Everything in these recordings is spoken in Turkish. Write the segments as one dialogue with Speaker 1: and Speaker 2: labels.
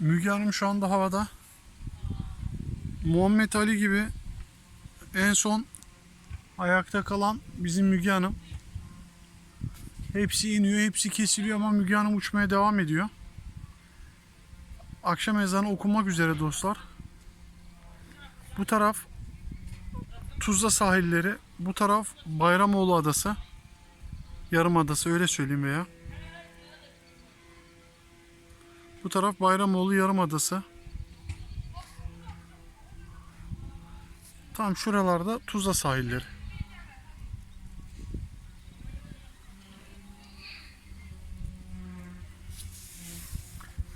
Speaker 1: Müge Hanım şu anda havada. Muhammed Ali gibi en son ayakta kalan bizim Müge Hanım. Hepsi iniyor, hepsi kesiliyor ama Müge Hanım uçmaya devam ediyor. Akşam ezanı okunmak üzere dostlar. Bu taraf Tuzla sahilleri, bu taraf Bayramoğlu Adası. Yarımadası öyle söyleyeyim veya. Bu taraf Bayramoğlu Yarımadası. Tam şuralarda Tuzla sahilleri.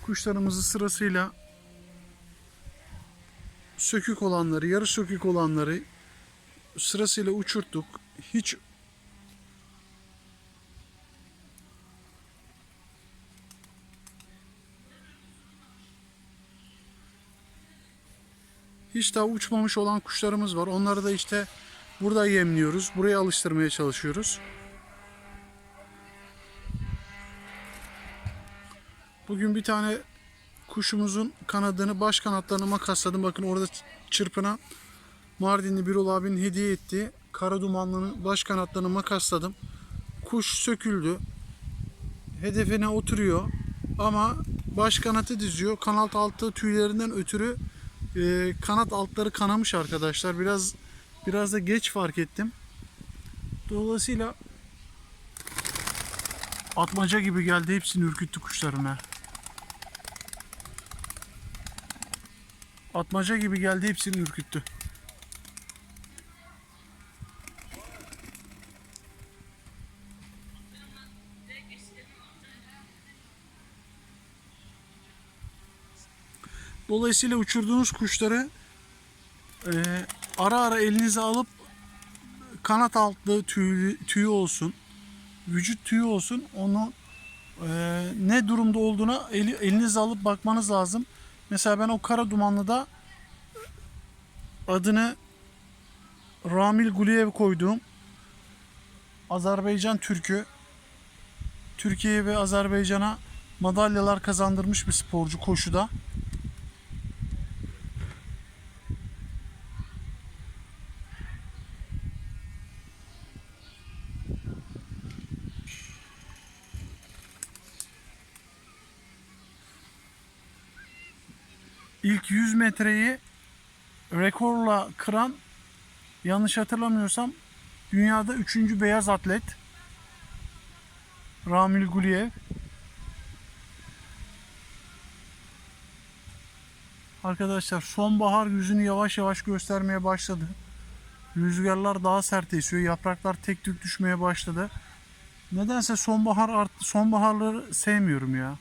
Speaker 1: Kuşlarımızı sırasıyla sökük olanları, yarı sökük olanları sırasıyla uçurttuk. Hiç hiç daha uçmamış olan kuşlarımız var. Onları da işte burada yemliyoruz. Buraya alıştırmaya çalışıyoruz. Bugün bir tane kuşumuzun kanadını, baş kanatlarını makasladım. Bakın orada çırpına Mardinli Birol abinin hediye ettiği kara dumanlının baş kanatlarını makasladım. Kuş söküldü. Hedefine oturuyor. Ama baş kanatı diziyor. Kanat altı tüylerinden ötürü e, kanat altları kanamış arkadaşlar. Biraz biraz da geç fark ettim. Dolayısıyla atmaca gibi geldi. Hepsini ürküttü kuşlarına. Atmaca gibi geldi. Hepsini ürküttü. Dolayısıyla uçurduğunuz kuşları e, ara ara elinize alıp kanat altı tüyü, tüyü olsun, vücut tüyü olsun onu e, ne durumda olduğuna eli, elinize alıp bakmanız lazım. Mesela ben o kara dumanlıda adını Ramil Guliyev koyduğum Azerbaycan Türk'ü Türkiye ve Azerbaycan'a madalyalar kazandırmış bir sporcu koşuda. Metreyi rekorla kıran yanlış hatırlamıyorsam dünyada 3. beyaz atlet Ramil Guliyev. Arkadaşlar sonbahar yüzünü yavaş yavaş göstermeye başladı. Rüzgarlar daha sert esiyor. Yapraklar tek tük düşmeye başladı. Nedense sonbahar sonbaharları sevmiyorum ya.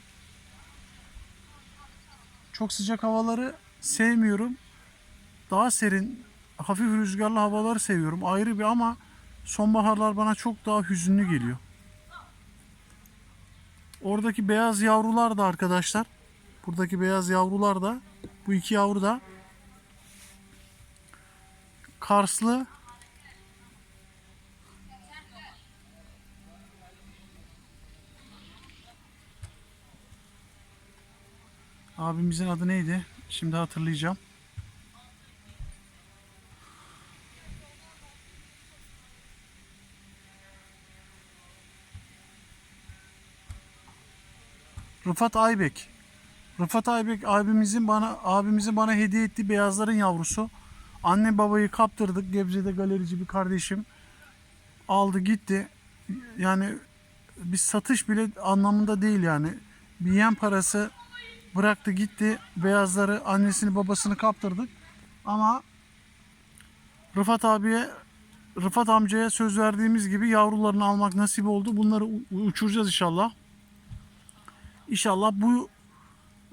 Speaker 1: Çok sıcak havaları sevmiyorum. Daha serin, hafif rüzgarlı havaları seviyorum. Ayrı bir ama sonbaharlar bana çok daha hüzünlü geliyor. Oradaki beyaz yavrular da arkadaşlar. Buradaki beyaz yavrular da bu iki yavru da Karslı Abimizin adı neydi? Şimdi hatırlayacağım. Rıfat Aybek. Rıfat Aybek abimizin bana abimizin bana hediye ettiği beyazların yavrusu. Anne babayı kaptırdık. Gebze'de galerici bir kardeşim aldı gitti. Yani bir satış bile anlamında değil yani. Bir yem parası bıraktı gitti. Beyazları annesini babasını kaptırdık. Ama Rıfat abiye Rıfat amcaya söz verdiğimiz gibi yavrularını almak nasip oldu. Bunları uçuracağız inşallah. İnşallah bu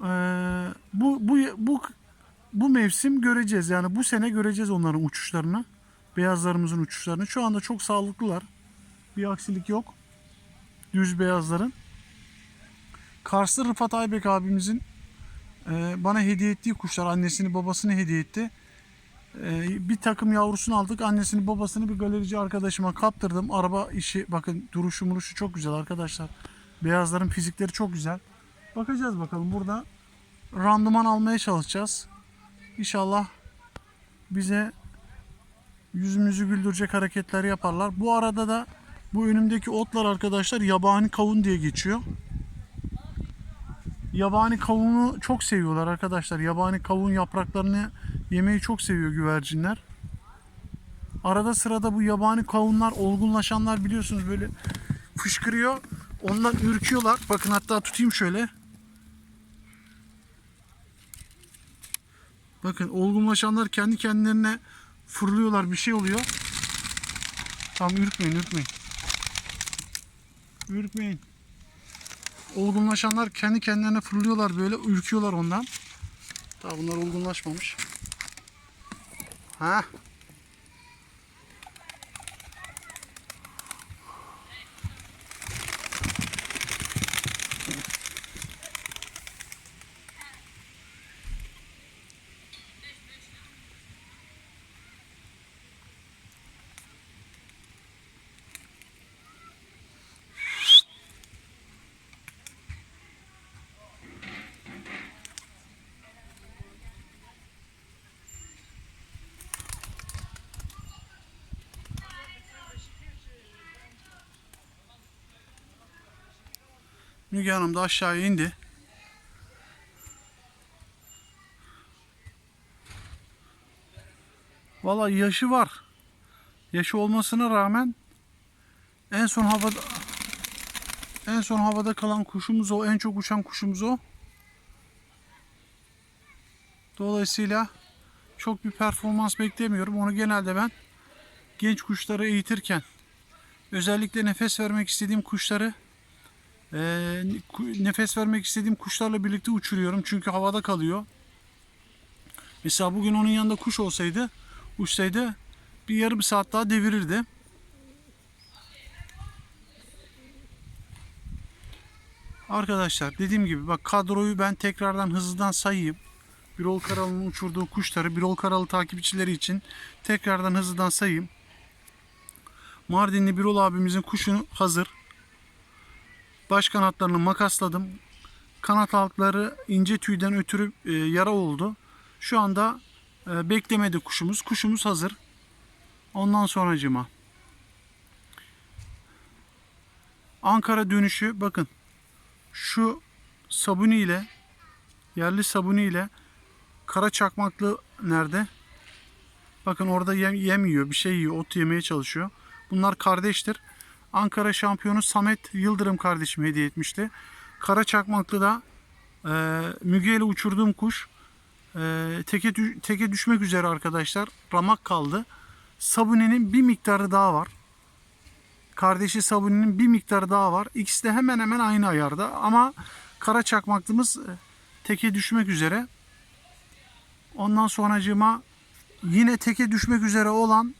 Speaker 1: eee, bu bu bu bu mevsim göreceğiz. Yani bu sene göreceğiz onların uçuşlarını. Beyazlarımızın uçuşlarını. Şu anda çok sağlıklılar. Bir aksilik yok. Düz beyazların. Karslı Rıfat Aybek abimizin e, bana hediye ettiği kuşlar annesini babasını hediye etti. E, bir takım yavrusunu aldık. Annesini babasını bir galerici arkadaşıma kaptırdım. Araba işi bakın duruşu muruşu çok güzel arkadaşlar. Beyazların fizikleri çok güzel. Bakacağız bakalım burada randıman almaya çalışacağız. İnşallah bize yüzümüzü güldürecek hareketler yaparlar. Bu arada da bu önümdeki otlar arkadaşlar yabani kavun diye geçiyor. Yabani kavunu çok seviyorlar arkadaşlar. Yabani kavun yapraklarını yemeyi çok seviyor güvercinler. Arada sırada bu yabani kavunlar olgunlaşanlar biliyorsunuz böyle fışkırıyor. Ondan ürküyorlar. Bakın hatta tutayım şöyle. Bakın olgunlaşanlar kendi kendilerine fırlıyorlar bir şey oluyor. Tamam ürkmeyin ürkmeyin. Ürkmeyin. Olgunlaşanlar kendi kendilerine fırlıyorlar böyle ürküyorlar ondan. Daha bunlar olgunlaşmamış. Ha? Müge Hanım da aşağıya indi. Valla yaşı var. Yaşı olmasına rağmen en son havada en son havada kalan kuşumuz o. En çok uçan kuşumuz o. Dolayısıyla çok bir performans beklemiyorum. Onu genelde ben genç kuşları eğitirken özellikle nefes vermek istediğim kuşları ku- nefes vermek istediğim kuşlarla birlikte uçuruyorum çünkü havada kalıyor. Mesela bugün onun yanında kuş olsaydı, uçsaydı bir yarım saat daha devirirdi. Arkadaşlar dediğim gibi bak kadroyu ben tekrardan hızlıdan sayayım. Birol Karalı'nın uçurduğu kuşları Birol Karalı takipçileri için tekrardan hızlıdan sayayım. Mardinli Birol abimizin kuşu hazır. Baş kanatlarını makasladım. Kanat altları ince tüyden ötürü e, yara oldu. Şu anda e, beklemedi kuşumuz. Kuşumuz hazır. Ondan sonracıma. Ankara dönüşü bakın. Şu sabuni ile yerli sabuni ile kara çakmaklı nerede? Bakın orada yem, yem yiyor, bir şey yiyor, ot yemeye çalışıyor. Bunlar kardeştir. Ankara şampiyonu Samet Yıldırım kardeşim hediye etmişti. Kara çakmaklı da e, Müge ile uçurduğum kuş e, teke, teke düşmek üzere arkadaşlar. Ramak kaldı. Sabuni'nin bir miktarı daha var. Kardeşi Sabuni'nin bir miktarı daha var. İkisi de hemen hemen aynı ayarda. Ama kara çakmaklımız e, teke düşmek üzere. Ondan sonracığıma yine teke düşmek üzere olan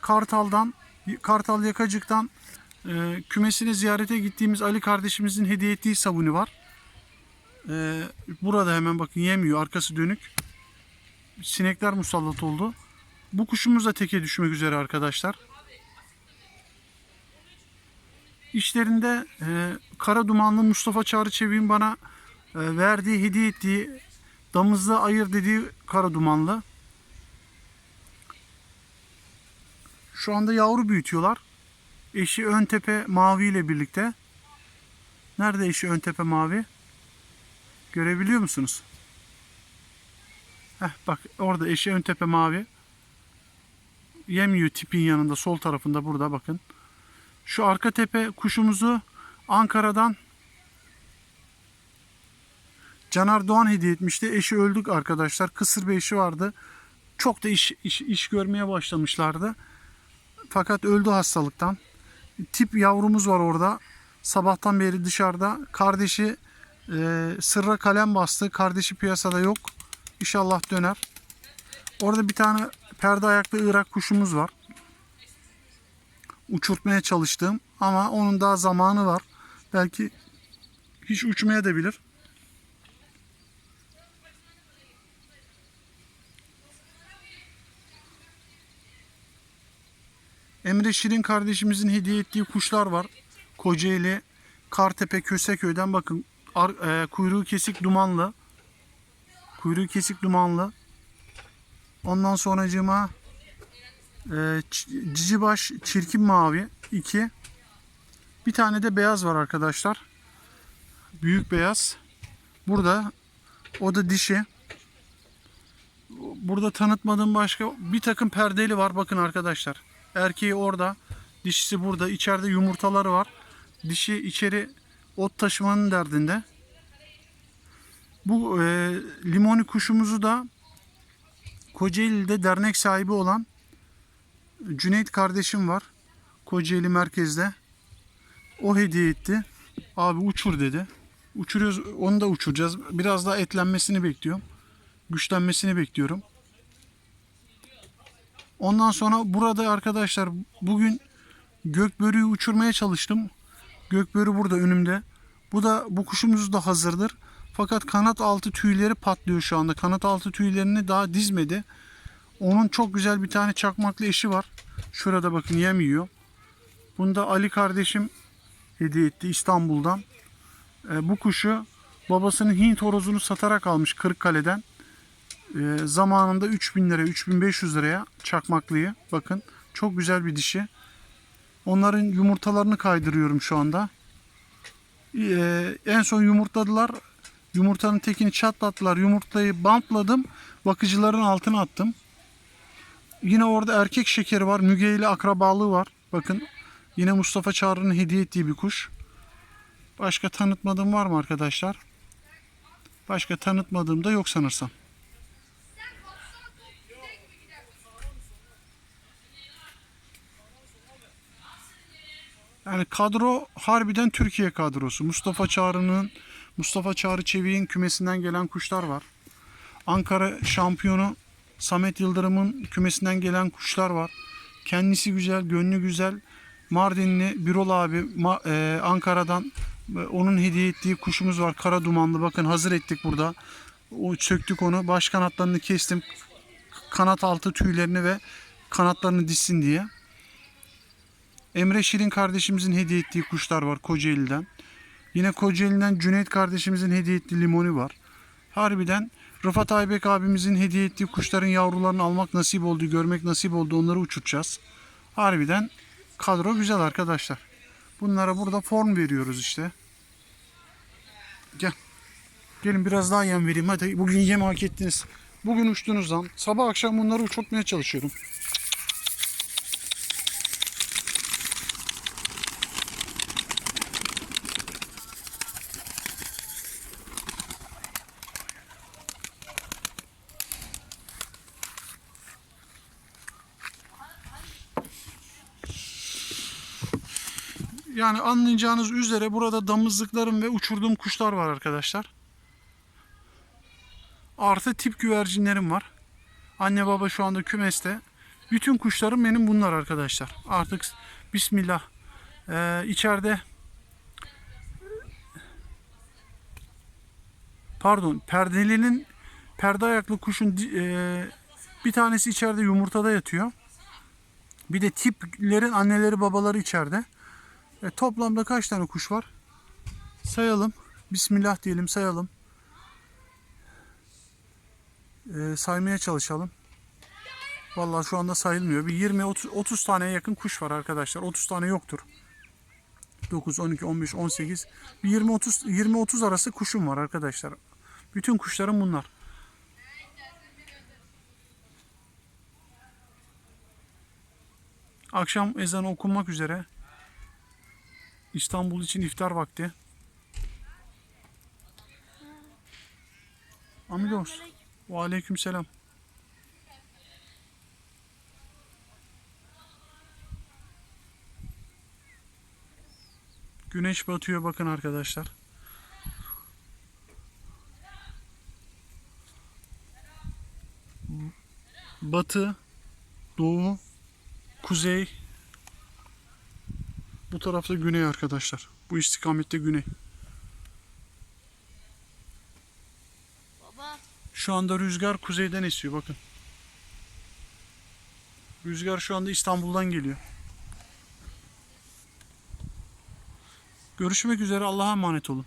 Speaker 1: Kartal'dan Kartal Yakacık'tan e, kümesine ziyarete gittiğimiz Ali kardeşimizin hediye ettiği sabuni var. E, burada hemen bakın yemiyor. Arkası dönük. Sinekler musallat oldu. Bu kuşumuz da teke düşmek üzere arkadaşlar. İşlerinde e, kara dumanlı Mustafa Çağrı Çevik'in bana e, verdiği, hediye ettiği damızlı ayır dediği kara dumanlı. Şu anda yavru büyütüyorlar. Eşi ön tepe mavi ile birlikte. Nerede eşi ön tepe mavi? Görebiliyor musunuz? Heh, bak orada eşi ön tepe mavi. Yemiyor tipin yanında sol tarafında burada bakın. Şu arka tepe kuşumuzu Ankara'dan Caner Doğan hediye etmişti. Eşi öldük arkadaşlar. Kısır bir eşi vardı. Çok da iş, iş, iş görmeye başlamışlardı. Fakat öldü hastalıktan. Tip yavrumuz var orada. Sabahtan beri dışarıda. Kardeşi e, sırra kalem bastı. Kardeşi piyasada yok. İnşallah döner. Orada bir tane perde ayaklı Irak kuşumuz var. Uçurtmaya çalıştığım ama onun daha zamanı var. Belki hiç uçmaya da bilir. Emre Şirin kardeşimizin hediye ettiği kuşlar var. Kocaeli, Kartepe, Köseköy'den bakın ar- e, kuyruğu kesik dumanlı. Kuyruğu kesik dumanlı. Ondan sonracığıma e, cicibaş çirkin mavi 2. Bir tane de beyaz var arkadaşlar. Büyük beyaz. Burada o da dişi. Burada tanıtmadığım başka bir takım perdeli var bakın arkadaşlar. Erkeği orada, dişisi burada. İçeride yumurtaları var. Dişi içeri ot taşımanın derdinde. Bu e, limoni kuşumuzu da Kocaeli'de dernek sahibi olan Cüneyt kardeşim var. Kocaeli merkezde. O hediye etti. Abi uçur dedi. Uçuruyoruz. Onu da uçuracağız. Biraz daha etlenmesini bekliyorum. Güçlenmesini bekliyorum. Ondan sonra burada arkadaşlar bugün gökbörüyü uçurmaya çalıştım. Gökbörü burada önümde. Bu da bu kuşumuz da hazırdır. Fakat kanat altı tüyleri patlıyor şu anda. Kanat altı tüylerini daha dizmedi. Onun çok güzel bir tane çakmaklı eşi var. Şurada bakın yem yiyor. Bunu da Ali kardeşim hediye etti İstanbul'dan. E, bu kuşu babasının Hint horozunu satarak almış Kırıkkale'den. E, zamanında 3000 liraya 3500 liraya çakmaklıyı. Bakın çok güzel bir dişi. Onların yumurtalarını kaydırıyorum şu anda. E, en son yumurtladılar. Yumurtanın tekini çatlattılar. Yumurtayı bantladım. Bakıcıların altına attım. Yine orada erkek şekeri var. Müge ile akrabalığı var. Bakın yine Mustafa Çağrı'nın hediye ettiği bir kuş. Başka tanıtmadığım var mı arkadaşlar? Başka tanıtmadığım da yok sanırsam. Yani kadro harbiden Türkiye kadrosu. Mustafa Çağrı'nın Mustafa Çağrı Çevik'in kümesinden gelen kuşlar var. Ankara şampiyonu Samet Yıldırım'ın kümesinden gelen kuşlar var. Kendisi güzel, gönlü güzel. Mardinli Birol abi e, Ankara'dan e, onun hediye ettiği kuşumuz var. Kara dumanlı. Bakın hazır ettik burada. O söktük onu. Baş kanatlarını kestim. Kanat altı tüylerini ve kanatlarını dizsin diye. Emre Şirin kardeşimizin hediye ettiği kuşlar var Kocaeli'den. Yine Kocaeli'den Cüneyt kardeşimizin hediye ettiği limoni var. Harbiden Rıfat Aybek abimizin hediye ettiği kuşların yavrularını almak nasip oldu, görmek nasip oldu. Onları uçuracağız. Harbiden kadro güzel arkadaşlar. Bunlara burada form veriyoruz işte. Gel. Gelin biraz daha yem vereyim. Hadi bugün yem hak ettiniz. Bugün uçtunuz lan. Sabah akşam bunları uçurtmaya çalışıyorum. Yani anlayacağınız üzere burada damızlıklarım ve uçurduğum kuşlar var arkadaşlar. Artı tip güvercinlerim var. Anne baba şu anda kümeste. Bütün kuşlarım benim bunlar arkadaşlar. Artık bismillah. Ee, içeride pardon perdelinin perde ayaklı kuşun e, bir tanesi içeride yumurtada yatıyor. Bir de tiplerin anneleri babaları içeride. E, toplamda kaç tane kuş var? Sayalım. Bismillah diyelim sayalım. E, saymaya çalışalım. Vallahi şu anda sayılmıyor. Bir 20 30, 30 taneye yakın kuş var arkadaşlar. 30 tane yoktur. 9 12 15 18 bir 20 30 20 30 arası kuşum var arkadaşlar. Bütün kuşlarım bunlar. Akşam ezanı okunmak üzere. İstanbul için iftar vakti. Amigos. Ve aleyküm selam. Güneş batıyor bakın arkadaşlar. Batı, doğu, kuzey, bu tarafta güney arkadaşlar. Bu istikamette güney.
Speaker 2: Baba
Speaker 1: Şu anda rüzgar kuzeyden esiyor bakın. Rüzgar şu anda İstanbul'dan geliyor. Görüşmek üzere Allah'a emanet olun.